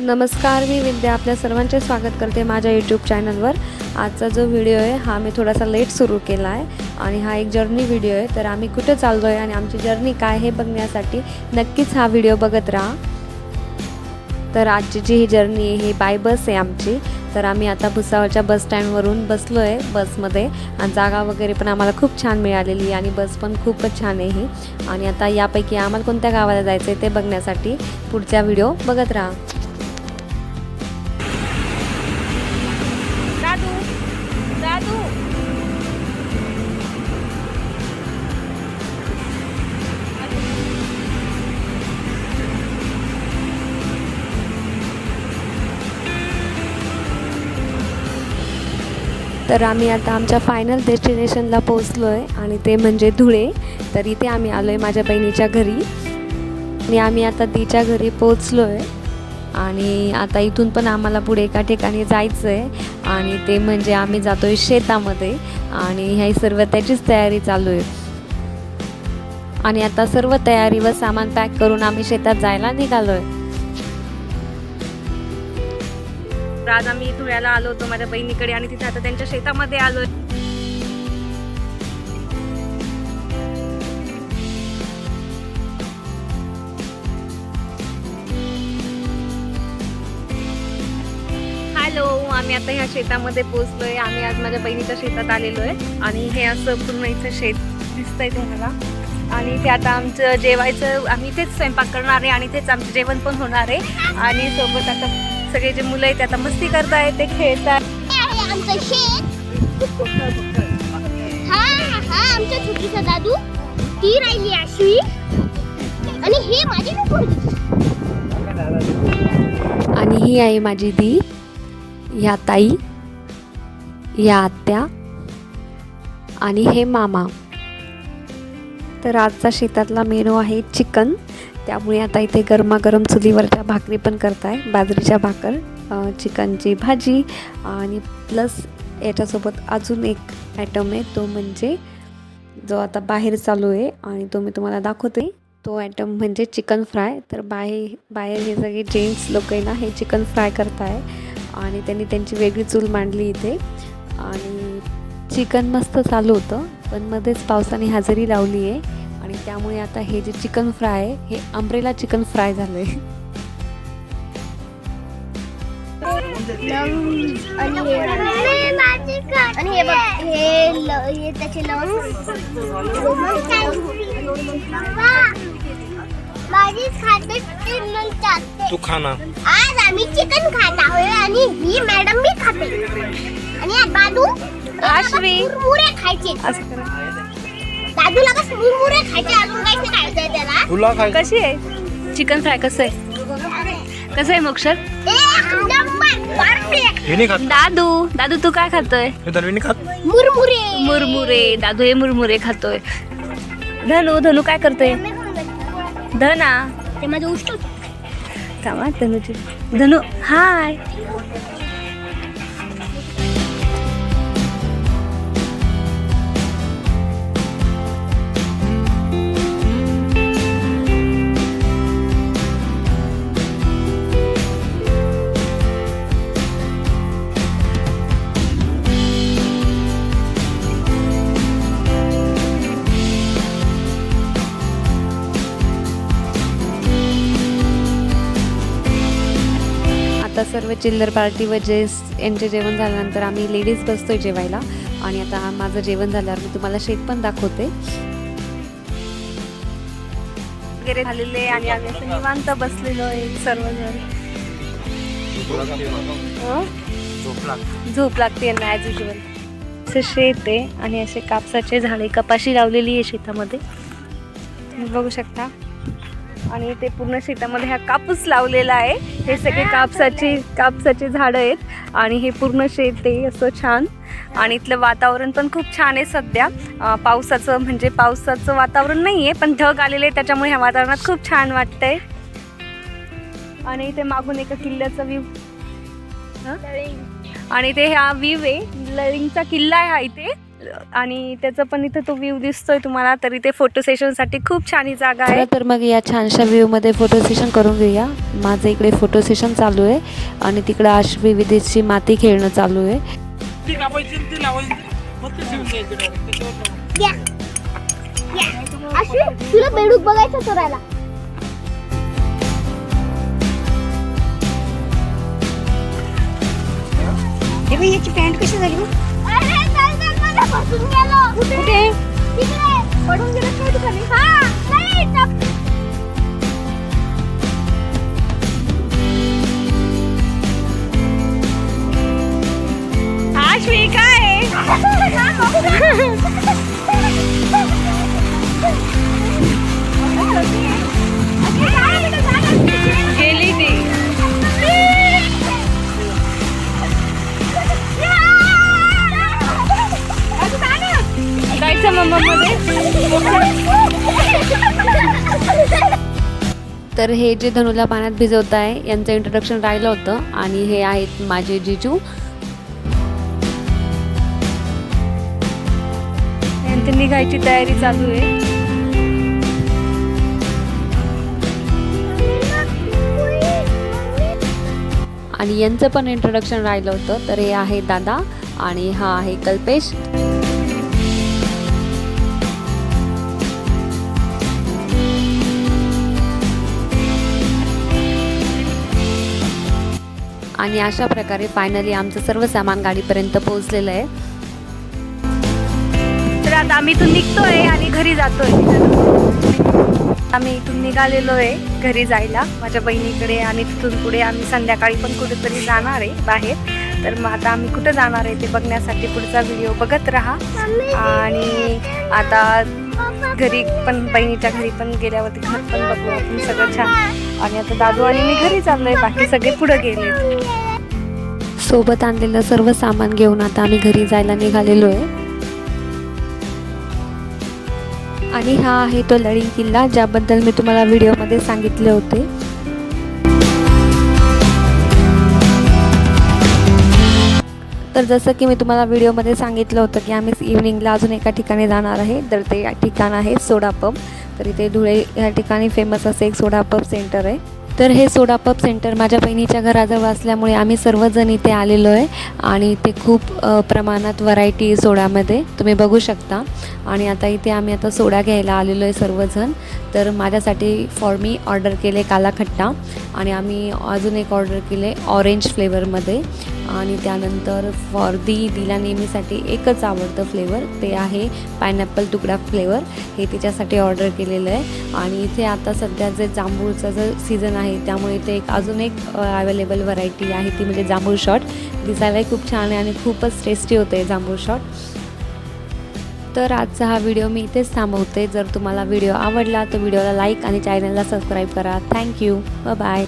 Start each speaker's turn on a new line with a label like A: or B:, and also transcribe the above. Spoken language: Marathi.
A: नमस्कार मी विद्या आपल्या सर्वांचे स्वागत करते माझ्या यूट्यूब चॅनलवर आजचा जो व्हिडिओ आहे हा मी थोडासा लेट सुरू केला आहे आणि हा एक जर्नी व्हिडिओ आहे. तर आम्ही कुठे चाललो आहे आणि आमची जर्नी काय हे बघण्यासाठी नक्कीच हा व्हिडिओ बघत राहा. तर आजची जी ही जर्नी आहे ही बाय बस आहे आमची. तर आम्ही आता भुसावळच्या बस स्टँडवरून बसलो आहे बसमध्ये आणि जागा वगैरे पण आम्हाला खूप छान मिळालेली आहे आणि बस पण खूपच छान आहे ही. आणि आता यापैकी आम्हाला कोणत्या गावाला जायचं आहे ते बघण्यासाठी पुढचा व्हिडिओ बघत राहा. तर आम्ही आता आमच्या फायनल डेस्टिनेशनला पोहोचलो आहे आणि ते म्हणजे धुळे. तर इथे आम्ही आलो आहे माझ्या बहिणीच्या घरी. आणि आम्ही आता तिच्या घरी पोहोचलो आहे आणि आता इथून पण आम्हाला पुढे एका ठिकाणी जायचं आहे आणि ते म्हणजे आम्ही जातो आहे शेतामध्ये. आणि ह्या सर्व त्याचीच तयारी चालू आहे. आणि आता सर्व तयारी व सामान पॅक करून आम्ही शेतात जायला निघालो आहे
B: तर आज आम्ही धुळ्याला आलो होतो माझ्या बहिणीकडे आणि तिथे आता त्यांच्या शेतामध्ये आलो. हॅलो आम्ही आता ह्या शेतामध्ये पोहोचलोय. आम्ही आज माझ्या बहिणीच्या शेतात आलेलो आहे आणि हे असं पूर्ण इथं शेत दिसतंय तुम्हाला. आणि ते आता आमचं जेवायचं आम्ही तेच स्वयंपाक करणार आहे आणि तेच आमचं जेवण पण होणार आहे. आणि सोबत आता सगळे जे मुलं आहेत आता मस्ती करतायत ते खेळतात
C: आमचं शेत हा हा आमचा छोटीसा दादू. ती राहिली आणि हे माझे
A: आणि ही आहे माझी दी ह्या ताई ह्या आत्या आणि हे मामा. तर आजचा शेतातला मेनू आहे चिकन. त्यामुळे आता इथे गरमागरम चुलीवरच्या भाकरी पण करताय. बाजरीच्या भाकर चिकनची भाजी आणि प्लस याच्यासोबत अजून एक ॲटम आहे तो म्हणजे जो आता बाहेर चालू आहे आणि तो मी तुम्हाला दाखवते. तो ॲटम म्हणजे चिकन फ्राय तर बाहेर बाहेर हे सगळे जेंट्स लोक आहे ना हे चिकन फ्राय करताय आणि त्यांनी त्यांची वेगळी चूल मांडली इथे. आणि चिकन मस्त चालू होतं पण मध्येच पावसाने हजेरी लावली आहे. आणि त्यामुळे आता हे जे चिकन फ्राय आहे हे अम्ब्रेला चिकन फ्राय झालं आहे
C: आणि हे हे बघ हे हे त्याचे ते
D: खाना
C: आज आम्ही चिकन खात आहोत आणि ही मॅडम मी खाते. आणि
B: आश्वी.
C: मुरमुरे खायचे. बस मुरमुरे खायचे अजून काही नाही खायचंय त्याला.
D: तुला काय?
B: कशी आहे? चिकन फ्राय कसं आहे? कसं आहे मोक्षर?
C: एक नंबर परफेक्ट
D: हे नाही खात.
B: दादू दादू तू काय खातोय?
D: हे खात.
C: मुरमुरे.
B: मुरमुरे दादू हे मुरमुरे खातोय. धनू धनू काय करतोय? धना.
C: ते माझं उष्ट
B: थांबा धनूची धनू हाय.
A: आता सर्व चिल्लर पार्टी व जेस यांचे जेवण झाल्यानंतर आम्ही लेडीज बसतोय जेवायला. आणि आता माझं जेवण झाल्यावर मी तुम्हाला शेत पण दाखवते.
B: वगैरे झालेले आणि आम्ही असं निवांत बसलेलो आहे सर्वजण. झोप लागते यांना ॲज युजल असं शेत आहे आणि असे कापसाचे झाडे कपाशी लावलेली आहे शेतामध्ये. तुम्ही बघू शकता. आणि ते पूर्ण शेतामध्ये हा कापूस लावलेला आहे. हे सगळे कापसाची कापसाची झाडं आहेत आणि हे पूर्ण शेत आहे असं छान. आणि इथलं वातावरण पण खूप छान आहे सध्या. पावसाचं म्हणजे पावसाचं वातावरण नाही आहे पण ढग आलेले आहे त्याच्यामुळे ह्या वातावरणात खूप छान वाटतंय. आणि इथे मागून एका किल्ल्याचा व्ह्यू आणि ते हा व्ह्यू आहे. लळिंगचा किल्ला आहे हा इथे. आणि त्याचं पण इथं तो व्ह्यू दिसतोय तुम्हाला तर इथे फोटो सेशनसाठी खूप छान ही जागा आहे.
A: तर मग या छानशा व्ह्यूमध्ये फोटो सेशन करून घेऊया. माझं इकडे फोटो सेशन चालू आहे आणि तिकडं आश्वी विदेशची माती खेळणं चालू आहे.
D: ती ती
C: तुला बेडूक बघायचं चोरायला.
E: हे याची पॅन्ट कशी झाली
C: फसून गेलो. कुठे? पडून गेलं काय
A: तर हे जे धनुला पाण्यात भिजवत आहे यांचं इंट्रोडक्शन राहिलं होतं आणि हे आहेत माझे जिजू.
B: यांची निघायची तयारी चालू आहे.
A: आणि यांचं पण इंट्रोडक्शन राहिलं होतं. तर हे आहे दादा आणि हा आहे कल्पेश. आणि अशा प्रकारे फायनली आमचं सर्व सामान गाडीपर्यंत पोहोचलेलं आहे.
B: तर आता आम्ही इथून निघतोय आणि घरी जातोय. आम्ही इथून निघालेलो आहे घरी जायला. माझ्या बहिणीकडे आणि तिथून पुढे आम्ही संध्याकाळी पण कुठेतरी जाणार आहे बाहेर. तर मग आता आम्ही कुठं जाणार आहे ते बघण्यासाठी पुढचा व्हिडिओ बघत राहा. आणि आता घरी पण बहिणीच्या घरी पण गेल्यावरती घर पण बघू आपण सगळं छान. आणि आता दादू आणि मी घरी चाललोय बाकी सगळे पुढे गेले.
A: सोबत आणलेलं सर्व सामान घेऊन आता आम्ही घरी जायला निघालेलो आहे आणि हा आहे तो लढी किल्ला ज्याबद्दल मी तुम्हाला व्हिडिओमध्ये सांगितले होते. तर जसं की मी तुम्हाला व्हिडिओमध्ये सांगितलं होतं की आम्ही इव्हनिंगला अजून एका ठिकाणी जाणार आहे तर ते ठिकाण आहे सोडा पंप तर इथे धुळे या ठिकाणी फेमस असं एक सोडा पब सेंटर आहे. तर हे सोडापब सेंटर माझ्या बहिणीच्या घराजवळ असल्यामुळे आम्ही सर्वजण इथे आलेलो आहे आणि इथे खूप प्रमाणात व्हरायटी सोडामध्ये. तुम्ही बघू शकता. आणि आता इथे आम्ही आता सोडा घ्यायला आलेलो आहे सर्वजण. तर माझ्यासाठी फॉर मी ऑर्डर केले कालाखट्टा. आणि आम्ही अजून एक ऑर्डर केले ऑरेंज फ्लेवरमध्ये आणि त्यानंतर फॉर दी दिला नेहमीसाठी एकच आवडतं फ्लेवर ते आहे पायनॅपल तुकडा फ्लेवर हे तिच्यासाठी ऑर्डर केलेलं आहे. आणि इथे आता सध्या जे जांभूळचा जो सीझन आहे त्यामुळे इथे एक अजून एक अवेलेबल व्हरायटी आहे ती म्हणजे जांभूळ शॉट दिसायलाही खूप छान आहे आणि खूपच टेस्टी होते जांभूळ शॉट तर आजचा हा व्हिडिओ मी इथेच थांबवते. जर तुम्हाला व्हिडिओ आवडला तर व्हिडिओला लाईक आणि चॅनलला सबस्क्राईब करा. Thank you bye